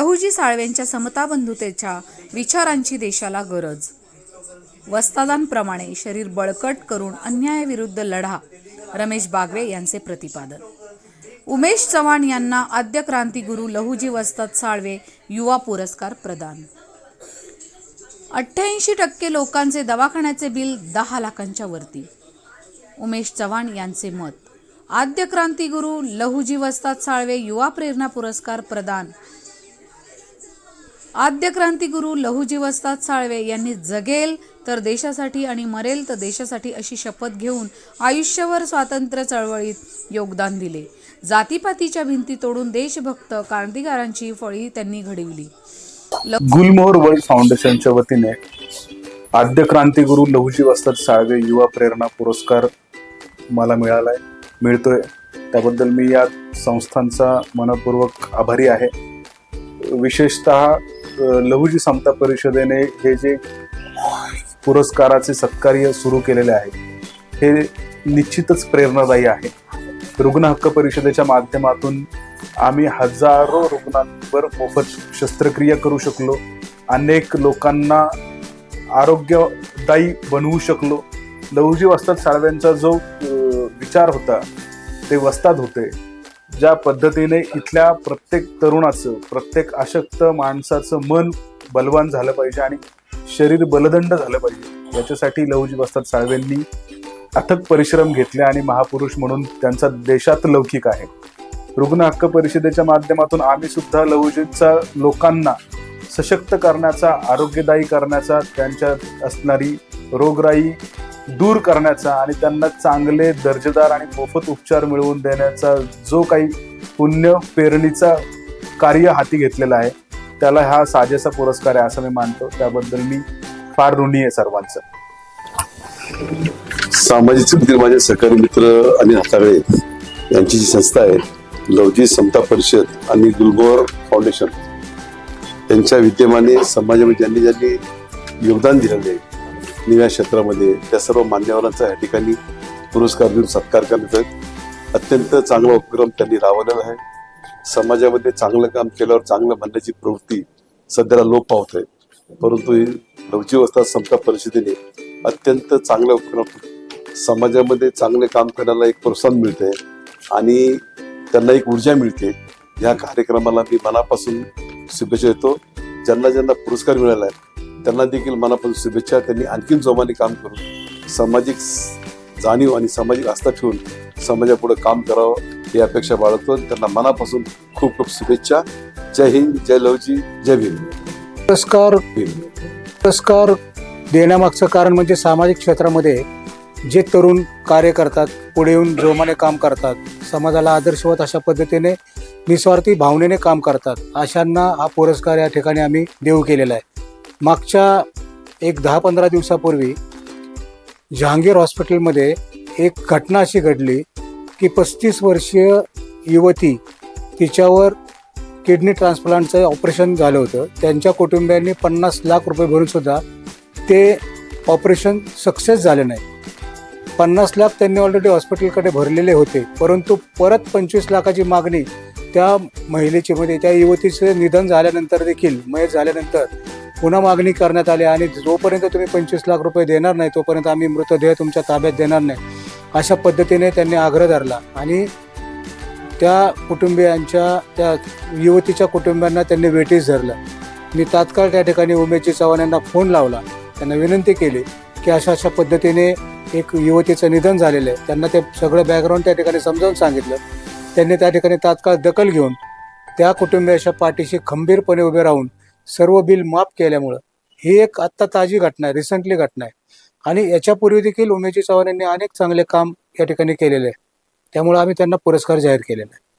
लहुजी साळवेंच्या समताबंधुतेच्या विचारांची देशाला गरज. वस्तादांप्रमाणे शरीर बळकट करून अन्यायाविरुद्ध लढा रमेश बागवे यांचे प्रतिपादन. उमेश चव्हाण यांना आद्य क्रांतिगुरू लहुजी वस्ताद साळवे युवा पुरस्कार प्रदान. अठ्ठ्याऐंशी टक्के लोकांचे दवाखान्याचे बिल दहा लाखांच्या वरती. उमेश चव्हाण यांचे मत आद्य क्रांतिगुरू लहुजी वस्ताद साळवे युवा प्रेरणा पुरस्कार प्रदान आद्य क्रांतिगुरू लहुजीवस्ताद साळवे यांनी जगेल तर देशासाठी आणि मरेल तर देशासाठी अशी शपथ घेऊन आयुष्यभर स्वातंत्र्य चळवळीत योगदान दिले. जातीपातीच्या भिंती तोडून देशभक्त क्रांतिकारांची फळी त्यांनी घडविली. गुलमोहर वर्ल्ड फाउंडेशनच्या वतीने आद्य क्रांतिगुरू लहुजी वस्ताद साळवे युवा प्रेरणा पुरस्कार मला मिळालाय मिळतोय. त्याबद्दल मी या संस्थांचा मनपूर्वक आभारी आहे. विशेषतः लघुजी समता परिषदेने हे जे पुरस्काराचे सत्कार्य सुरू केलेले आहे हे निश्चितच प्रेरणादायी आहे. रुग्ण हक्क परिषदेच्या माध्यमातून आम्ही हजारो रुग्णांवर मोफत शस्त्रक्रिया करू शकलो अनेक लोकांना आरोग्यदायी बनवू शकलो. लहुजी वस्ताद साळव्यांचा जो विचार होता ते वस्ताद होते. ज्या पद्धतीने इथल्या प्रत्येक तरुणाचं प्रत्येक अशक्त माणसाचं मन बलवान झालं पाहिजे आणि शरीर बलदंड झालं पाहिजे याच्यासाठी लहुजी बस्तात साळवेंनी अथक परिश्रम घेतले आणि महापुरुष म्हणून त्यांचा देशात लौकिक आहे. रुग्ण हक्क परिषदेच्या माध्यमातून आम्ही सुद्धा लहुजींचा लोकांना सशक्त करण्याचा आरोग्यदायी करण्याचा त्यांच्यात असणारी रोगराई दूर करण्याचा आणि त्यांना चांगले दर्जेदार आणि मोफत उपचार मिळवून देण्याचा जो काही पुण्य पेरणीचा कार्य हाती घेतलेला आहे त्याला हा साजेसा पुरस्कार आहे असं मी मानतो. त्याबद्दल मी फार ऋणी आहे सर्वांचं. सामाजिक चळवळीतील माझे सहकारी मित्र आणि हाताळे यांची जी संस्था आहे लवजी समता परिषद आणि गुलबोर फाउंडेशन यांच्या विद्यमाने समाजामध्ये ज्यांनी ज्यांनी योगदान दिलेलं आहे निव्या क्षेत्रामध्ये त्या सर्व मान्यवरांचा या ठिकाणी पुरस्कार देऊन सत्कार करण्यात आहेत अत्यंत चांगला उपक्रम त्यांनी राबवलेला आहे. समाजामध्ये चांगलं काम केल्यावर चांगलं म्हणण्याची प्रवृत्ती सध्याला लोप पावत आहे. परंतु ही नवजीवस्था अवस्था समता परिषदेने अत्यंत चांगला उपक्रम समाजामध्ये चांगले काम करण्याला एक प्रोत्साहन मिळते आणि त्यांना एक ऊर्जा मिळते. या कार्यक्रमाला मी मनापासून शुभेच्छा देतो. ज्यांना ज्यांना पुरस्कार मिळाला आहे त्यांना देखील मनापासून शुभेच्छा त्यांनी आणखीन जोमाने काम करून सामाजिक जाणीव आणि सामाजिक आस्था ठेवून समाजापुढे काम करावं ही अपेक्षा बाळगतो त्यांना मनापासून खूप खूप शुभेच्छा. जय हिंद जय लवजी जय भीम. पुरस्कार पुरस्कार देण्यामागचं कारण म्हणजे सामाजिक क्षेत्रामध्ये जे तरुण कार्य करतात पुढे येऊन जोमाने काम करतात समाजाला आदर्शवत अशा पद्धतीने निस्वार्थी भावनेने काम करतात अशांना हा पुरस्कार या ठिकाणी आम्ही देऊ केलेला आहे. मागच्या एक दहा पंधरा दिवसापूर्वी जहांगीर हॉस्पिटलमध्ये एक घटना अशी घडली की पस्तीस वर्षीय युवती तिच्यावर किडनी ट्रान्सप्लांटचं ऑपरेशन झालं होतं. त्यांच्या कुटुंबियांनी पन्नास लाख रुपये भरून सुद्धा ते ऑपरेशन सक्सेस झाले नाही. पन्नास लाख त्यांनी ऑलरेडी हॉस्पिटलकडे भरलेले होते. परंतु परत पंचवीस लाखाची मागणी त्या महिलेची म्हणजे त्या युवतीचं निधन झाल्यानंतर देखील मयत झाल्यानंतर पुन्हा मागणी करण्यात आली आणि जोपर्यंत तुम्ही पंचवीस लाख रुपये देणार नाही तोपर्यंत आम्ही मृतदेह तुमच्या ताब्यात देणार नाही. अशा पद्धतीने त्यांनी आग्रह धरला आणि त्या कुटुंबियांच्या त्या युवतीच्या कुटुंबियांना त्यांनी वेटीस धरलं. मी तात्काळ त्या ठिकाणी उमेशजी चव्हाण यांना फोन लावला. त्यांना विनंती केली की अशा अशा पद्धतीने एक युवतीचं निधन झालेलं आहे. त्यांना ते सगळं बॅकग्राऊंड त्या ठिकाणी समजावून सांगितलं. त्यांनी त्या ठिकाणी तात्काळ दखल घेऊन त्या कुटुंबियाच्या पाठीशी खंबीरपणे उभे राहून सर्व बिल माफ केल्यामुळं. ही एक आत्ता ताजी घटना आहे रिसेंटली घटना आहे. आणि याच्यापूर्वी देखील उमेशजी चव्हाण यांनी अनेक चांगले काम या ठिकाणी केलेले आहे. त्यामुळे आम्ही त्यांना पुरस्कार जाहीर केलेला आहे.